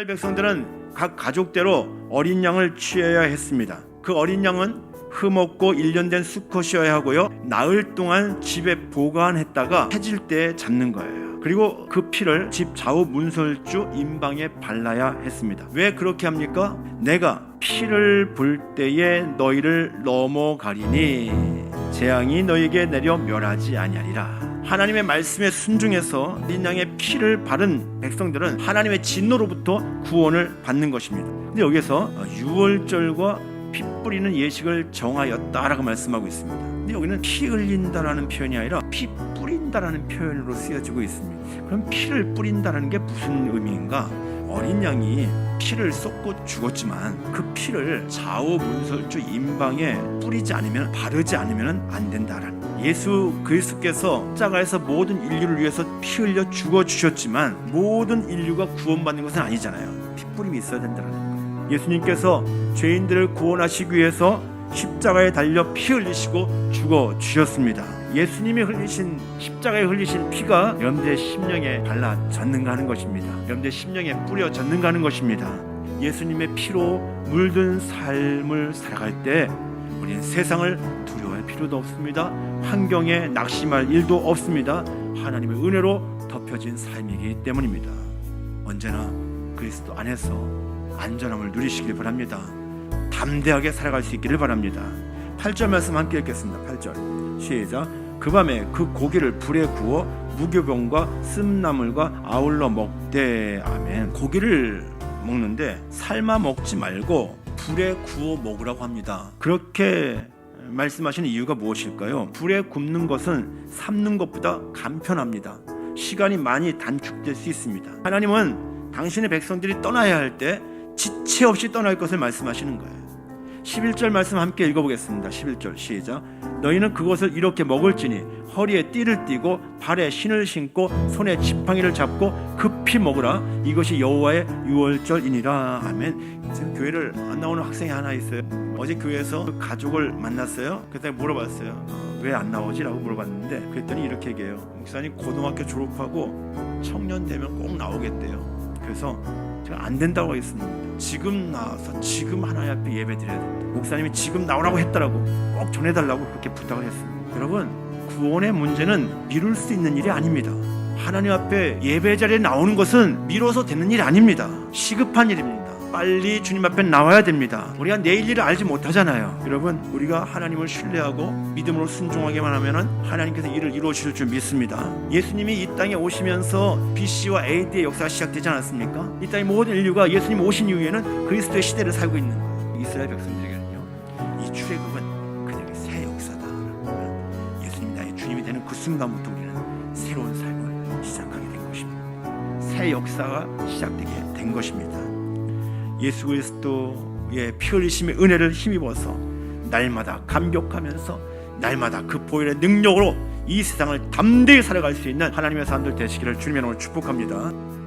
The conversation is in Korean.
이스라엘 백성들은 각 가족대로 어린 양을 취해야 했습니다. 그 어린 양은 흠없고 1년 된 수컷이어야 하고요. 나흘 동안 집에 보관했다가 해질 때 잡는 거예요. 그리고 그 피를 집 좌우 문설주 임방에 발라야 했습니다. 왜 그렇게 합니까? 내가 피를 볼 때에 너희를 넘어가리니 재앙이 너에게 내려 멸하지 아니하리라. 하나님의 말씀에 순종해서 인양의 피를 바른 백성들은 하나님의 진노로부터 구원을 받는 것입니다. 근데 여기서 유월절과 피 뿌리는 예식을 정하였다라고 말씀하고 있습니다. 근데 여기는 피 흘린다라는 표현이 아니라 피 뿌린다라는 표현으로 쓰여지고 있습니다. 그럼 피를 뿌린다라는 게 무슨 의미인가? 어린 양이 피를 쏟고 죽었지만 그 피를 좌우 문설주 임방에 뿌리지 않으면 바르지 않으면 안 된다라는 예수 그리스도께서 십자가에서 모든 인류를 위해서 피 흘려 죽어 주셨지만 모든 인류가 구원받는 것은 아니잖아요. 피 뿌림이 있어야 된다는 거예요. 예수님께서 죄인들을 구원하시기 위해서 십자가에 달려 피 흘리시고 죽어 주셨습니다. 예수님이 흘리신 십자가에 흘리신 피가 여러분들의 심령에 발라졌는가 하는 것입니다. 여러분들의 심령에 뿌려졌는가 하는 것입니다. 예수님의 피로 물든 삶을 살아갈 때 우리는 세상을 필요도 없습니다. 환경에 낙심할 일도 없습니다. 하나님의 은혜로 덮여진 삶이기 때문입니다. 언제나 그리스도 안에서 안전함을 누리시길 바랍니다. 담대하게 살아갈 수 있기를 바랍니다. 8절 말씀 함께 읽겠습니다. 8절 시작 그 밤에 그 고기를 불에 구워 무교병과 쓴나물과 아울러 먹되 아멘 고기를 먹는데 삶아 먹지 말고 불에 구워 먹으라고 합니다. 그렇게 말씀하시는 이유가 무엇일까요? 불에 굽는 것은 삶는 것보다 간편합니다. 시간이 많이 단축될 수 있습니다. 하나님은 당신의 백성들이 떠나야 할 때 지체 없이 떠날 것을 말씀하시는 거예요. 11절 말씀 함께 읽어보겠습니다. 11절 시작. 너희는 그것을 이렇게 먹을지니 허리에 띠를 띠고 발에 신을 신고 손에 지팡이를 잡고 급히 먹으라. 이것이 여호와의 유월절이니라. 아멘. 지금 교회를 안 나오는 학생이 하나 있어요. 어제 교회에서 그 가족을 만났어요. 그때 물어봤어요. 왜 안 나오지라고 물어봤는데 그랬더니 이렇게 얘기해요. 목사님 고등학교 졸업하고 청년 되면 꼭 나오겠대요. 그래서 제가 안 된다고 하겠습니다. 지금 나와서 지금 하나님 앞에 예배 드려야 된다. 목사님이 지금 나오라고 했더라고. 꼭 전해달라고 그렇게 부탁을 했습니다. 여러분 구원의 문제는 미룰 수 있는 일이 아닙니다. 하나님 앞에 예배 자리에 나오는 것은 미뤄서 되는 일이 아닙니다. 시급한 일입니다. 빨리 주님 앞에 나와야 됩니다. 우리가 내일 일을 알지 못하잖아요. 여러분, 우리가 하나님을 신뢰하고 믿음으로 순종하기만 하면은 하나님께서 일을 이루어 주실 줄 믿습니다. 예수님이 이 땅에 오시면서 BC와 AD의 역사가 시작되지 않았습니까? 이 땅의 모든 인류가 예수님 오신 이후에는 그리스도의 시대를 살고 있는. 이스라엘 백성들에게는요. 이 출애굽은 그들의 새 역사다. 예수님 나의 주님이 되는 그 순간부터 우리는 새로운 삶을 시작하게 된 것입니다. 새 역사가 시작되게 된 것입니다. 예수 그리스도의 피 흘리심의 은혜를 힘입어서 날마다 감격하면서 날마다 그 보혈의 능력으로 이 세상을 담대히 살아갈 수 있는 하나님의 사람들 되시기를 주님의 이름으로 축복합니다.